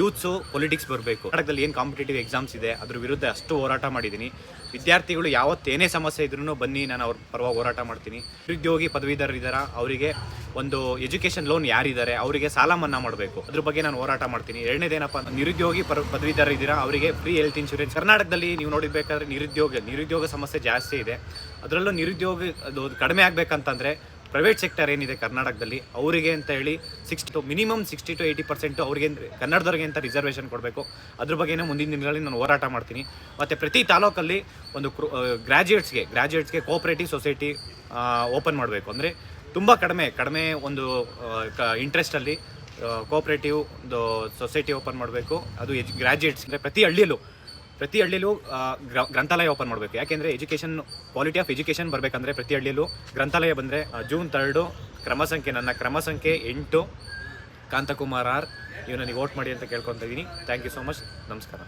Youths politics ಬರಬೇಕು. ಕರ್ನಾಟಕದಲ್ಲಿ ಏನು ಕಾಂಪಿಟೇಟಿವ್ ಎಕ್ಸಾಮ್ಸ್ ಇದೆ, ಅದ್ರ ವಿರುದ್ಧ ಅಷ್ಟು ಹೋರಾಟ ಮಾಡಿದ್ದೀನಿ ವಿದ್ಯಾರ್ಥಿಗಳು ಯಾವತ್ತೇನೇ ಸಮಸ್ಯೆ ಇದ್ರೂ ಬನ್ನಿ, ನಾನು ಅವ್ರ ಪರವಾಗಿ ಹೋರಾಟ ಮಾಡ್ತೀನಿ. ನಿರುದ್ಯೋಗಿ ಪದವೀಧರರಿದ್ದಾರ ಅವರಿಗೆ ಒಂದು ಎಜುಕೇಷನ್ ಲೋನ್ ಯಾರಿದ್ದಾರೆ ಅವರಿಗೆ ಸಾಲ ಮನ್ನಾ ಮಾಡಬೇಕು. ಅದ್ರ ಬಗ್ಗೆ ನಾನು ಹೋರಾಟ ಮಾಡ್ತೀನಿ. ಎರಡನೇದೇನಪ್ಪ ನಿರುದ್ಯೋಗಿ ಪರ, ಪದವೀಧರ ಇದ್ದೀರಾ, ಅವರಿಗೆ ಫ್ರೀ ಹೆಲ್ತ್ ಇನ್ಶೂರೆನ್ಸ್ ಕರ್ನಾಟಕದಲ್ಲಿ ನೀವು ನೋಡಿಬೇಕಾದ್ರೆ ನಿರುದ್ಯೋಗ ನಿರುದ್ಯೋಗ ಸಮಸ್ಯೆ ಜಾಸ್ತಿ ಇದೆ. ಅದರಲ್ಲೂ ನಿರುದ್ಯೋಗ ಕಡಿಮೆ ಆಗಬೇಕಂತಂದ್ರೆ ಪ್ರೈವೇಟ್ ಸೆಕ್ಟರ್ ಏನಿದೆ ಕರ್ನಾಟಕದಲ್ಲಿ, ಅವರಿಗೆ ಅಂತ ಹೇಳಿ sixty two minimum sixty two eighty percent ಅವರಿಗೆ ಕನ್ನಡದವ್ರಿಗೆ ಅಂತ ರಿಸರ್ವೇಷನ್ ಕೊಡಬೇಕು. ಅದ್ರ ಬಗ್ಗೆನೇ ಮುಂದಿನ ದಿನಗಳಲ್ಲಿ ನಾನು ಹೋರಾಟ ಮಾಡ್ತೀನಿ. ಮತ್ತು ಪ್ರತಿ ತಾಲೂಕಲ್ಲಿ ಒಂದು ಗ್ರ್ಯಾಜುಯೇಟ್ಸ್ಗೆ ಗ್ರ್ಯಾಜುಯೇಟ್ಸ್ಗೆ ಕೋಆಪ್ರೇಟಿವ್ ಸೊಸೈಟಿ ಓಪನ್ ಮಾಡಬೇಕು. ಅಂದರೆ ತುಂಬ ಕಡಿಮೆ ಕಡಿಮೆ ಒಂದು ಇಂಟ್ರೆಸ್ಟಲ್ಲಿ ಕೋಆಪ್ರೇಟಿವ್ ಒಂದು ಸೊಸೈಟಿ ಓಪನ್ ಮಾಡಬೇಕು. ಅದು ಎಜ್ ಗ್ರ್ಯಾಜುಯೇಟ್ಸ್ ಅಂದರೆ ಪ್ರತಿ ಹಳ್ಳಿಯಲ್ಲೂ ಪ್ರತಿ ಹಳ್ಳಿಲೂ ಗ್ರ- ಗ್ರಂಥಾಲಯ ಓಪನ್ ಮಾಡಬೇಕು. ಯಾಕೆಂದರೆ ಎಜುಕೇಷನ್ ಕ್ವಾಲಿಟಿ ಆಫ್ ಎಜುಕೇಷನ್ ಬರಬೇಕಂದ್ರೆ ಪ್ರತಿ ಹಳ್ಳಿಯಲ್ಲೂ ಗ್ರಂಥಾಲಯ ಬಂದರೆ ಜೂನ್ ತರ್ಡು ಕ್ರಮ ಸಂಖ್ಯೆ, ನನ್ನ ಕ್ರಮ ಸಂಖ್ಯೆ ಎಂಟು, ಕಾಂತಕುಮಾರ್ ಆರ್ ಇವ್ ನನಗೆ ವೋಟ್ ಮಾಡಿ ಅಂತ ಕೇಳ್ಕೊತಾ ಇದ್ದೀನಿ. ಥ್ಯಾಂಕ್ ಯು ಸೊ ಮಚ್ ನಮಸ್ಕಾರ.